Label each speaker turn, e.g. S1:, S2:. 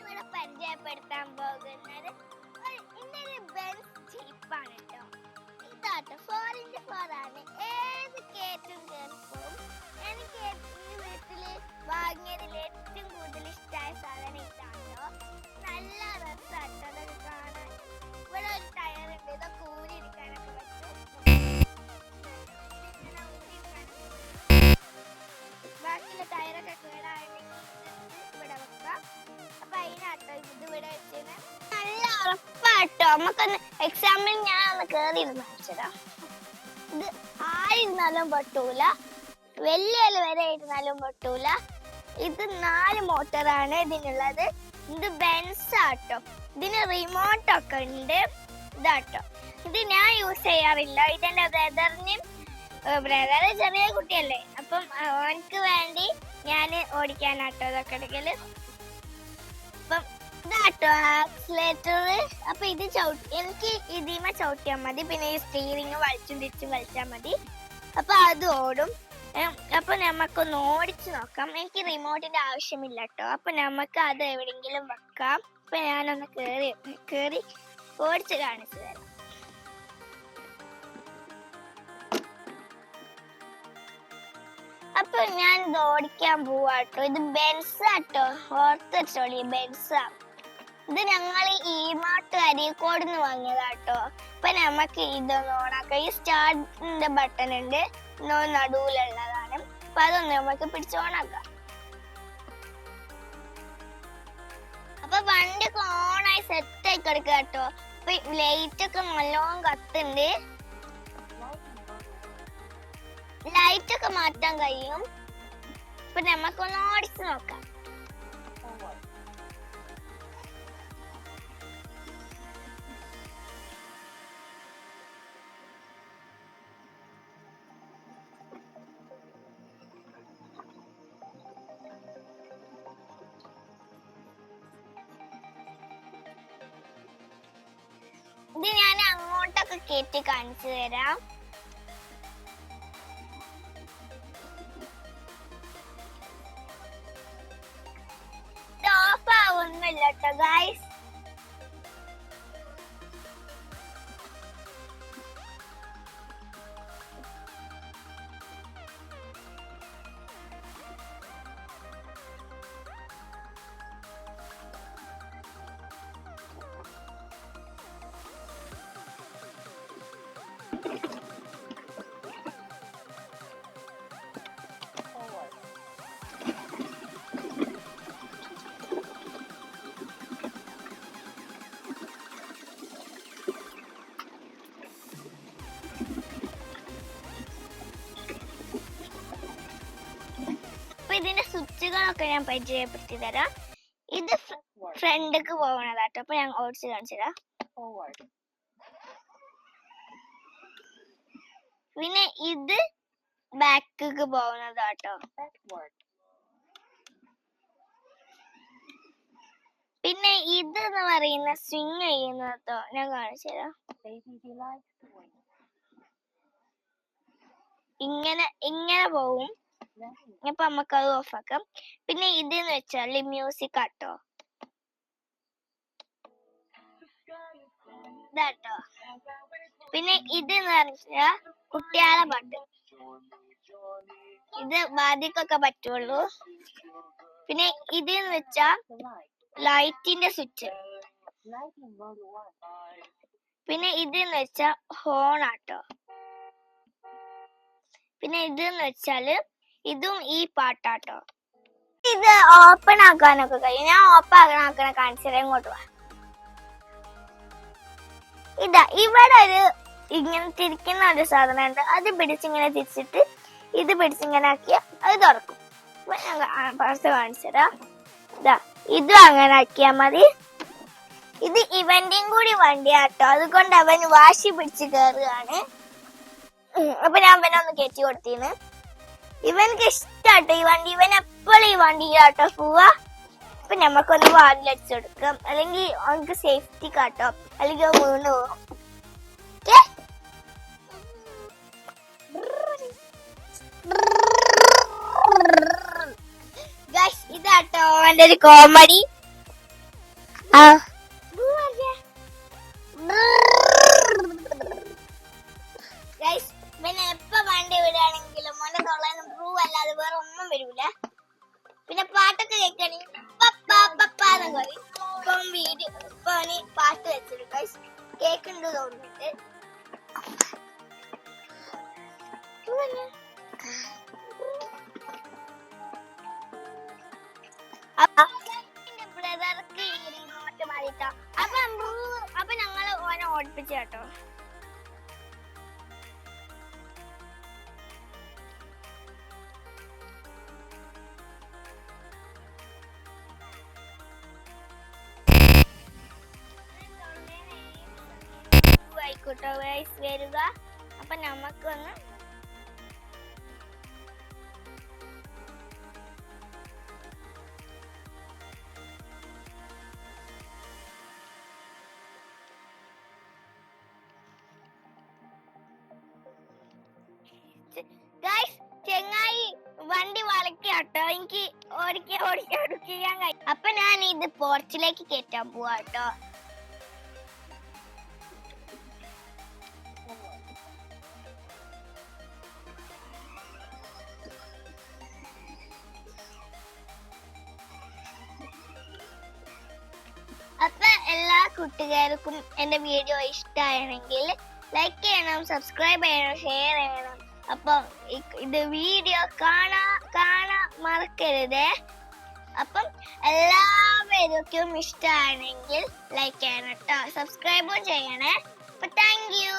S1: ഇവിടെ പരിചയപ്പെടുത്താൻ പോകുന്നത്. ഇന്നൊരു ബെൻസ് ജീപ്പാണ് കേട്ടോ. ഇതാട്ടോ ഫോർ ഇന്റു ഉറപ്പാട്ടോ നമുക്കൊന്ന് എക്സാമ്പിൾ ഞാൻ ഒന്ന് കേറി ഇരുന്ന് ഇത് ആയിരുന്നാലും പൊട്ടൂല. വലിയ വരെ ഇരുന്നാലും പൊട്ടൂല. ഇത് നാല് മോട്ടറാണ് ഇതിനുള്ളത്. ഇത് ബെൻസ് ആട്ടോ. ഇതിന് റിമോട്ട് ഒക്കെ ഉണ്ട്. ഇതാട്ടോ. ഇത് ഞാൻ യൂസ് ചെയ്യാറില്ല. ഇതെന്റെ ബ്രദറിനും ബ്രദർ ചെറിയ കുട്ടിയല്ലേ. അപ്പം അവനക്ക് വേണ്ടി ഞാൻ ഓടിക്കാനാട്ടോ ഇതൊക്കെ അപ്പം ഇതാട്ടോ അപ്പൊ ഇത് എനിക്ക് ഇതിമ ചവിട്ടിയാൽ മതി. പിന്നെ ഈ സ്റ്റീറിങ് വലിച്ചും തിരിച്ചും വലിച്ചാൽ മതി. അപ്പൊ അത് ഓടും. അപ്പൊ നമുക്കൊന്ന് ഓടിച്ചു നോക്കാം. എനിക്ക് റിമോട്ടിന്റെ ആവശ്യമില്ല കേട്ടോ അപ്പൊ നമുക്ക് അത് എവിടെങ്കിലും വെക്കാം. അപ്പൊ ഞാനൊന്ന് കേറി കേറി ഓടിച്ച് കാണിച്ചു തരാം. അപ്പൊ ഞാൻ ഇത് ഓടിക്കാൻ പോവാട്ടോ ഇത് ബെൻസ് ആട്ടോ ബെൻസ് ബെൻസാ. ഇത് ഞങ്ങൾ ഈ മാട്ട് അരീക്കോട് നിന്ന് വാങ്ങിയതാട്ടോ. അപ്പൊ നമുക്ക് ഇതൊന്ന് ഓണാക്കാം. ഈ സ്റ്റാർട്ടിന്റെ ബട്ടൺ ഉണ്ട്. നടുവിലുള്ളതാണ്. അപ്പൊ അതൊന്ന് നമുക്ക് പിടിച്ച് ഓണാക്കാം. അപ്പൊ വണ്ടി ഓണായി സെറ്റ് ആയി കിടക്കുക കേട്ടോ അപ്പൊ ലൈറ്റ് ഒക്കെ നല്ലോണം കത്തുണ്ട്. ലൈറ്റ് ഒക്കെ മാറ്റാൻ കഴിയും. അപ്പൊ നമുക്കൊന്ന് ഓടിച്ചു നോക്കാം. ഇത് ഞാൻ അങ്ങോട്ടൊക്കെ കയറ്റി കാണിച്ചു തരാം. ഇത് ഓഫ് ആവുന്നില്ല കേട്ടോ ഗൈസ് ഇതിന്റെ സ്വിച്ചുകളൊക്കെ ഞാൻ പരിചയപ്പെടുത്തി തരാം ഇത് ഫ്രണ്ടിക്ക് പോകണതാട്ടോ അപ്പൊ ഞാൻ ഓടിച്ച് കാണിച്ചു തരാം പിന്നെ ഇത് ബാക്കിക്ക് പോകുന്നതാട്ടോ. പിന്നെ ഇത് എന്ന് പറയുന്ന സ്വിങ് ചെയ്യുന്നതോ ഞാൻ കാണിച്ചു ഇങ്ങനെ ഇങ്ങനെ പോവും. അപ്പൊ നമുക്ക് അത് ഓഫാക്കാം പിന്നെ ഇതെന്ന് വെച്ചാൽ മ്യൂസിക് ആട്ടോ. ഇതാട്ടോ. പിന്നെ ഇത് എന്ന് പറഞ്ഞാ കുട്ടിയാളെ പാട്ട്. ഇത് ബാധ്യക്കൊക്കെ പറ്റുള്ളൂ. പിന്നെ ഇത് എന്ന് വെച്ചാ ലൈറ്റിന്റെ സ്വിച്ച്. പിന്നെ ഇത് എന്ന് വെച്ചാ ഹോൺ ആട്ടോ. പിന്നെ ഇത് എന്ന് വെച്ചാൽ ഇതും ഈ പാട്ടാട്ടോ. ഇത് ഓപ്പൺ ആക്കാനൊക്കെ കഴിയും. ഞാൻ ഓപ്പൺ ആക്കണ കാണിച്ചത് ഇങ്ങോട്ട് വാ. ഇതാ ഇവിടെ ഒരു ഇങ്ങനെ തിരിക്കുന്ന ഒരു സാധനം ഉണ്ട് അത് പിടിച്ചിങ്ങനെ തിരിച്ചിട്ട് ഇത് പിടിച്ചിങ്ങനെ ആക്കിയ അത് തുറക്കും. അപ്പൊ ഞാൻ ഫസ്റ്റ് കാണിച്ചുതരാം ഇതാ ഇതും അങ്ങനെ ആക്കിയാൽ മതി. ഇത് ഇവന്റെയും കൂടി വണ്ടിയാട്ടോ. അതുകൊണ്ട് അവൻ വാശി പിടിച്ച് കയറുകയാണ് അപ്പൊ ഞാൻ അവനെ ഒന്ന് കയറ്റി കൊടുത്തിന് ഇവനക്ക് ഇഷ്ടാട്ടോ ഈ വണ്ടി. ഇവൻ എപ്പോഴും ഈ വണ്ടിയിലാട്ടോ പോവാ. അപ്പൊ നമുക്കൊന്ന് വാതിലടിച്ചു കൊടുക്കാം അല്ലെങ്കിൽ അവനക്ക് സേഫ്റ്റി കാട്ടോ. അല്ലെങ്കിൽ വീണ് പോകും. അവന്റെ ഒരു കോമഡി ആ. പിന്നെ എപ്പോ വണ്ടി വിടുകയാണെങ്കിലും മോനെ തൊള്ളാനും ബ്രൂ അല്ലാതെ വേറെ ഒന്നും വരൂല. പിന്നെ പാട്ടൊക്കെ കേൾക്കണെങ്കിൽ ഇപ്പം വീഡിയോ ഇപ്പൊ പാട്ട് വെച്ചിട്ട് ഗൈസ് കേക്കുണ്ട് ഓടിപ്പിച്ചു കേട്ടോ ആയിക്കോട്ടെ വയസ്സ് വരിക. അപ്പൊ നമുക്കൊന്ന് ഗൈസ് ചെങ്ങായി വണ്ടി വളക്കാട്ടോ എനിക്ക് ഓടിക്കാൻ ഓടിക്കാൻ ഓടിക്കാൻ കഴിയും അപ്പൊ ഞാൻ ഇത് പോർച്ചിലേക്ക് കയറ്റാൻ പോവാട്ടോ. അപ്പൊ എല്ലാ കുട്ടികൾക്കും എന്റെ വീഡിയോ ഇഷ്ടമാണെങ്കിൽ ലൈക്ക് ചെയ്യണം സബ്സ്ക്രൈബ് ചെയ്യണം ഷെയർ ചെയ്യണം. അപ്പൊ ഇത് വീഡിയോ കാണാ കാണാൻ മറക്കരുതേ. അപ്പം എല്ലാവർക്കും ഇഷ്ടമാണെങ്കിൽ ലൈക്ക് ചെയ്യണം കേട്ടോ സബ്സ്ക്രൈബും ചെയ്യണേ. അപ്പൊ താങ്ക് യു